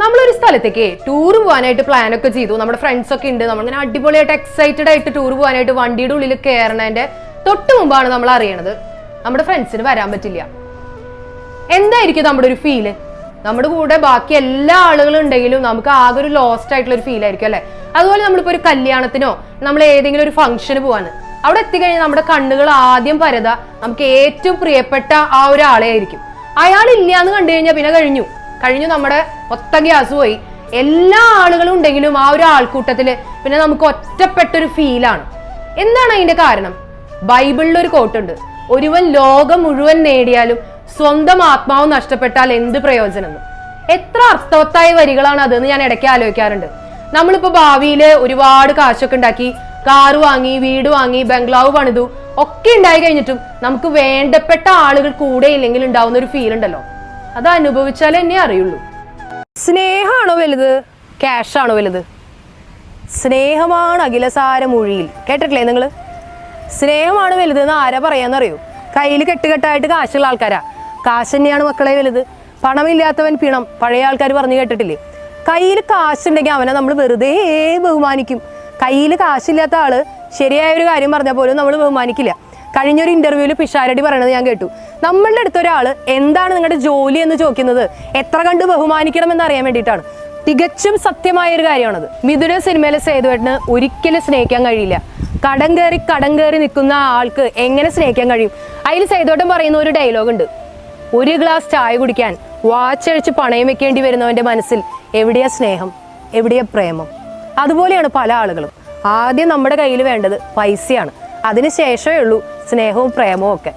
നമ്മളൊരു സ്ഥലത്തേക്ക് ടൂർ പോകാനായിട്ട് പ്ലാൻ ഒക്കെ ചെയ്തു. നമ്മുടെ ഫ്രണ്ട്സ് ഒക്കെ ഉണ്ട്. നമ്മളിങ്ങനെ അടിപൊളിയായിട്ട് എക്സൈറ്റഡ് ആയിട്ട് ടൂർ പോകാനായിട്ട് വണ്ടിയുടെ ഉള്ളിൽ കയറണതിന്റെ തൊട്ട് മുമ്പാണ് നമ്മൾ അറിയണത്. നമ്മുടെ ഫ്രണ്ട്സിന് വരാൻ പറ്റില്ല. എന്തായിരിക്കും നമ്മുടെ ഒരു ഫീൽ നമ്മുടെ കൂടെ ബാക്കി എല്ലാ ആളുകളും ഉണ്ടെങ്കിലും നമുക്ക് ആകെ ഒരു ലോസ്റ്റ് ആയിട്ടുള്ള ഒരു ഫീൽ ആയിരിക്കും അല്ലെ? അതുപോലെ നമ്മളിപ്പോ ഒരു കല്യാണത്തിനോ നമ്മൾ ഏതെങ്കിലും ഒരു ഫംഗ്ഷന് പോവാണ്. അവിടെ എത്തിക്കഴിഞ്ഞാൽ നമ്മുടെ കണ്ണുകൾ ആദ്യം പരത. നമുക്ക് ഏറ്റവും പ്രിയപ്പെട്ട ആ ഒരാളെ ആയിരിക്കും. അയാൾ ഇല്ല എന്ന് കണ്ടു കഴിഞ്ഞാൽ പിന്നെ കഴിഞ്ഞു. കഴിഞ്ഞു നമ്മുടെ ഒത്ത ഗ്യാസ് പോയി. എല്ലാ ആളുകളും ഉണ്ടെങ്കിലും ആ ഒരു ആൾക്കൂട്ടത്തിൽ പിന്നെ നമുക്ക് ഒറ്റപ്പെട്ടൊരു ഫീലാണ് എന്താണ് അതിന്റെ കാരണം? ബൈബിളിൽ ഒരു കോട്ടുണ്ട് ഒരുവൻ ലോകം മുഴുവൻ നേടിയാലും സ്വന്തം ആത്മാവ് നഷ്ടപ്പെട്ടാൽ എന്ത് പ്രയോജനം എത്ര അർത്ഥവത്തായ വരികളാണ് അതെന്ന് ഞാൻ ഇടയ്ക്ക് ആലോചിക്കാറുണ്ട്. നമ്മളിപ്പോ ഭാവിയിൽ ഒരുപാട് കാശൊക്കെ ഉണ്ടാക്കി കാറ് വാങ്ങി വീട് വാങ്ങി ബംഗ്ലാവ് പണിതു ഒക്കെ ഉണ്ടായി കഴിഞ്ഞിട്ടും നമുക്ക് വേണ്ടപ്പെട്ട ആളുകൾ കൂടെ ഇല്ലെങ്കിൽ ഉണ്ടാവുന്ന ഒരു ഫീൽ ഉണ്ടല്ലോ. അത് അനുഭവിച്ചാലേ എന്നെ അറിയുള്ളൂ. സ്നേഹമാണോ വലുത്? ക്യാഷാണോ വലുത്? സ്നേഹമാണ് അഖിലസാര മൊഴിയിൽ. കേട്ടിട്ടില്ലേ നിങ്ങൾ സ്നേഹമാണ് വലുത് എന്ന് ആരാ പറയാന്നറിയോ? കയ്യിൽ കെട്ടുകെട്ടായിട്ട് കാശുള്ള ആൾക്കാരാ. കാശ് തന്നെയാണ് മക്കളെ വലുത്. പണമില്ലാത്തവൻ പിണം. പഴയ ആൾക്കാർ പറഞ്ഞു കേട്ടിട്ടില്ലേ? കയ്യിൽ കാശുണ്ടെങ്കിൽ അവനെ നമ്മൾ വെറുതെ ബഹുമാനിക്കും. കയ്യിൽ കാശില്ലാത്ത ആൾ ശരിയായ ഒരു കാര്യം പറഞ്ഞാൽ പോലും നമ്മൾ ബഹുമാനിക്കില്ല. കഴിഞ്ഞൊരു ഇന്റർവ്യൂവിൽ പിഷാരടി പറയണത് ഞാൻ കേട്ടു. നമ്മളുടെ അടുത്ത ഒരാൾ എന്താണ് നിങ്ങളുടെ ജോലി എന്ന് ചോദിക്കുന്നത്? എത്ര കണ്ട് ബഹുമാനിക്കണം എന്ന് അറിയാൻ വേണ്ടിയിട്ടാണ്. തികച്ചും സത്യമായ ഒരു കാര്യമാണത്. മിഥുന സിനിമയിലെ സേതുവേട്ടന് ഒരിക്കലും സ്നേഹിക്കാൻ കഴിയില്ല. കടം കയറി കടം കയറി നിൽക്കുന്ന ആൾക്ക് എങ്ങനെ സ്നേഹിക്കാൻ കഴിയും? അതിൽ സേതുവേട്ടൻ പറയുന്ന ഒരു ഡയലോഗ് ഉണ്ട്. ഒരു ഗ്ലാസ് ചായ കുടിക്കാൻ വാച്ചഴിച്ച് പണയം വെക്കേണ്ടി വരുന്നവന്റെ മനസ്സിൽ എവിടെയാ സ്നേഹം? എവിടെയാ പ്രേമം? അതുപോലെയാണ് പല ആളുകളും. ആദ്യം നമ്മുടെ കയ്യിൽ വേണ്ടത് പൈസയാണ്. അതിന് ശേഷമേ ഉള്ളൂ സ്നേഹവും പ്രേമവും ഒക്കെ.